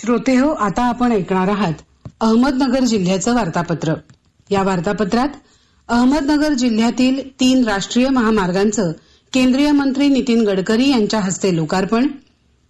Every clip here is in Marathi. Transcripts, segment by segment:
श्रोते हो आता आपण ऐकणार आहात अहमदनगर जिल्ह्याचं वार्तापत्र. या वार्तापत्रात अहमदनगर जिल्ह्यातील तीन राष्ट्रीय महामार्गांचं केंद्रीय मंत्री नितीन गडकरी यांच्या हस्ते लोकार्पण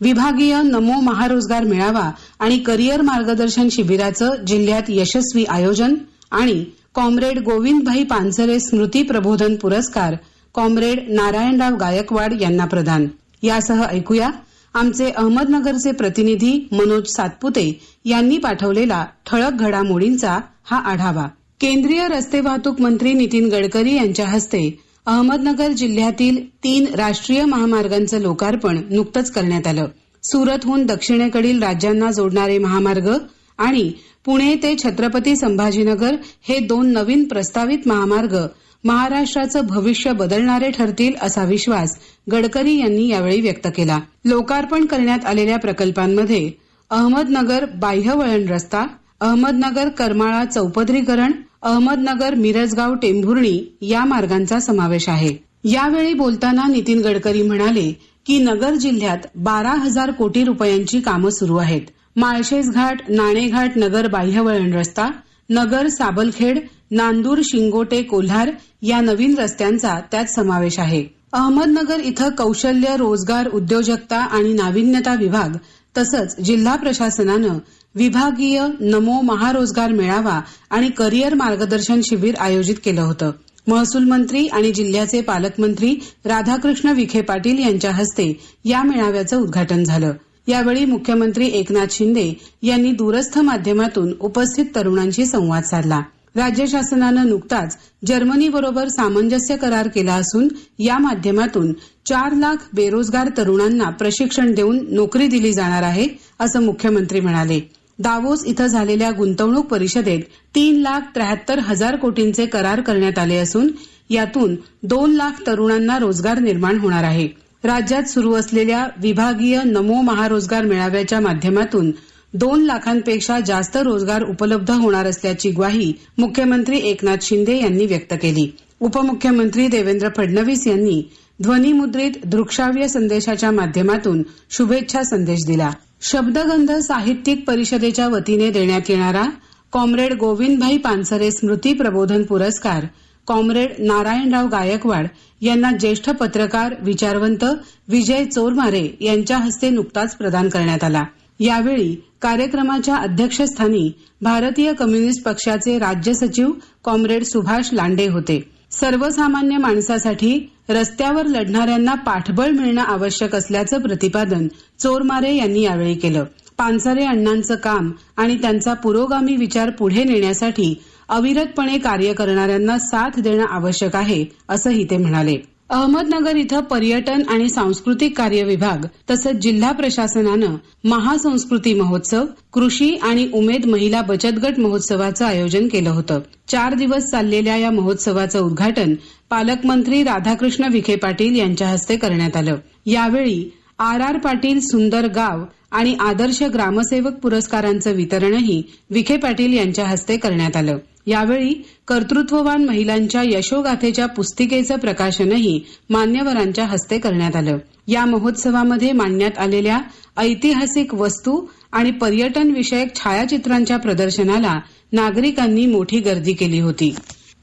विभागीय नमो महारोजगार मेळावा आणि करिअर मार्गदर्शन शिबिराचं जिल्ह्यात यशस्वी आयोजन आणि कॉम्रेड गोविंदभाई पानसरे स्मृती प्रबोधन पुरस्कार कॉम्रेड नारायणराव गायकवाड यांना प्रदान. यासह ऐकूया आमचे अहमदनगरचे प्रतिनिधी मनोज सातपुते यांनी पाठवलेला ठळक घडामोडींचा हा आढावा. केंद्रीय रस्ते वाहतूक मंत्री नितीन गडकरी यांच्या हस्ते अहमदनगर जिल्ह्यातील तीन राष्ट्रीय महामार्गांचं लोकार्पण नुकतंच करण्यात आलं. सुरतहून दक्षिणेकडील राज्यांना जोडणारे महामार्ग आणि पुणे ते छत्रपती संभाजीनगर हे दोन नवीन प्रस्तावित महामार्ग महाराष्ट्राचं भविष्य बदलणारे ठरतील असा विश्वास गडकरी यांनी यावेळी व्यक्त केला. लोकार्पण करण्यात आलेल्या प्रकल्पांमध्ये अहमदनगर बाह्यवळण रस्ता अहमदनगर करमाळा चौपदरीकरण अहमदनगर मिरजगाव टेंभुर्णी या मार्गांचा समावेश आहे. यावेळी बोलताना नितीन गडकरी म्हणाले की नगर जिल्ह्यात बारा हजार कोटी रुपयांची कामं सुरू आहेत. माळशेज घाट नाणेघाट नगर बाह्यवळण रस्ता नगर साबलखेड नांदूर शिंगोटे कोल्हार या नवीन रस्त्यांचा त्यात समावेश आहे. अहमदनगर इथं कौशल्य रोजगार उद्योजकता आणि नाविन्यता विभाग तसंच जिल्हा प्रशासनानं विभागीय नमो महारोजगार मेळावा आणि करिअर मार्गदर्शन शिबिर आयोजित केलं होतं. महसूल मंत्री आणि जिल्ह्याचे पालकमंत्री राधाकृष्ण विखे पाटील यांच्या हस्ते या मेळाव्याचं उद्घाटन झालं. यावेळी मुख्यमंत्री एकनाथ शिंदे यांनी दूरस्थ माध्यमातून उपस्थित तरुणांशी संवाद साधला. राज्य शासनानं नुकताच जर्मनीबरोबर सामंजस्य करार केला असून या माध्यमातून चार लाख बेरोजगार तरुणांना प्रशिक्षण देऊन नोकरी दिली जाणार आहे असं मुख्यमंत्री म्हणाले. दावोस इथं झालेल्या गुंतवणूक परिषदेत तीन लाख त्र्याहत्तर हजार कोटींचे करार करण्यात आले असून यातून दोन लाख तरुणांना रोजगार निर्माण होणार आहे. राज्यात सुरू असलेल्या विभागीय नमो महारोजगार मेळाव्याच्या माध्यमातून दोन लाखांपेक्षा जास्त रोजगार उपलब्ध होणार असल्याची ग्वाही मुख्यमंत्री एकनाथ शिंदे यांनी व्यक्त केली. उपमुख्यमंत्री देवेंद्र फडणवीस यांनी ध्वनिमुद्रित दृकश्राव्य संदेशाच्या माध्यमातून शुभेच्छा संदेश दिला. शब्दगंध साहित्यिक परिषदेच्या वतीने देण्यात येणारा कॉम्रेड गोविंदभाई पानसरे स्मृती प्रबोधन पुरस्कार कॉम्रेड नारायणराव गायकवाड यांना ज्येष्ठ पत्रकार विचारवंत विजय चोरमारे यांच्या हस्ते नुकताच प्रदान करण्यात आला. यावेळी कार्यक्रमाच्या अध्यक्षस्थानी भारतीय कम्युनिस्ट पक्षाचे राज्य सचिव कॉम्रेड सुभाष लांडे होते. सर्वसामान्य माणसासाठी रस्त्यावर लढणाऱ्यांना पाठबळ मिळणं आवश्यक असल्याचं प्रतिपादन चोरमारे यांनी यावेळी केलं. पानसरे अण्णांचं काम आणि त्यांचा पुरोगामी विचार पुढे नेण्यासाठी अविरतपणे कार्य करणाऱ्यांना साथ देणं आवश्यक आहे असंही ते म्हणाले. अहमदनगर इथं पर्यटन आणि सांस्कृतिक कार्य विभाग तसंच जिल्हा प्रशासनानं महासंस्कृती महोत्सव कृषी आणि उमेद महिला बचत गट महोत्सवाचं आयोजन केलं होतं. चार दिवस चाललेल्या या महोत्सवाचं उद्घाटन पालकमंत्री राधाकृष्ण विखे पाटील यांच्या हस्ते करण्यात आलं. यावेळी आर आर पाटील सुंदर गाव आणि आदर्श ग्रामसेवक पुरस्कारांचं वितरणही विखे पाटील यांच्या हस्ते करण्यात आलं. यावेळी कर्तृत्ववान महिलांच्या यशोगाथेच्या पुस्तिकेचं प्रकाशनही मान्यवरांच्या हस्ते करण्यात आलं. या महोत्सवामध्ये मांडण्यात आलेल्या ऐतिहासिक वस्तू आणि पर्यटन विषयक छायाचित्रांच्या प्रदर्शनाला नागरिकांनी मोठी गर्दी केली होती.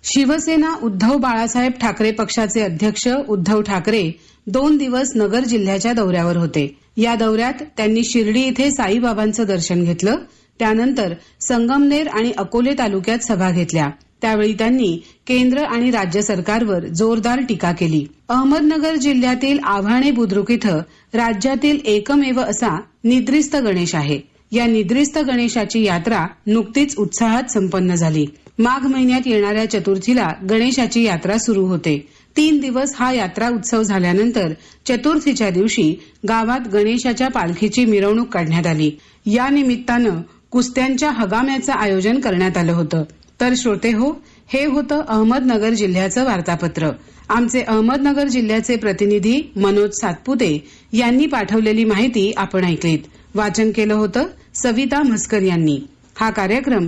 शिवसेना उद्धव बाळासाहेब ठाकरे पक्षाचे अध्यक्ष उद्धव ठाकरे दोन दिवस नगर जिल्ह्याच्या दौऱ्यावर होते. या दौऱ्यात त्यांनी शिर्डी इथे साईबाबांचं दर्शन घेतलं. त्यानंतर संगमनेर आणि अकोले तालुक्यात सभा घेतल्या. त्यावेळी त्यांनी केंद्र आणि राज्य सरकारवर जोरदार टीका केली. अहमदनगर जिल्ह्यातील आव्हाणे बुद्रुक इथं राज्यातील एकमेव असा निद्रिस्त गणेश आहे. या निद्रिस्त गणेशाची यात्रा नुकतीच उत्साहात संपन्न झाली. माघ महिन्यात येणाऱ्या चतुर्थीला गणेशाची यात्रा सुरू होते. तीन दिवस हा यात्रा उत्सव झाल्यानंतर चतुर्थीच्या दिवशी गावात गणेशाच्या पालखीची मिरवणूक काढण्यात आली. या निमित्तानं कुस्त्यांच्या हगाम्याचं आयोजन करण्यात आलं होतं. तर श्रोते हो हे होतं अहमदनगर जिल्ह्याचं वार्तापत्र. आमचे अहमदनगर जिल्ह्याचे प्रतिनिधी मनोज सातपुते यांनी पाठवलेली माहिती आपण ऐकलीत. वाचन केलं होतं सविता म्हस्कर यांनी. हा कार्यक्रम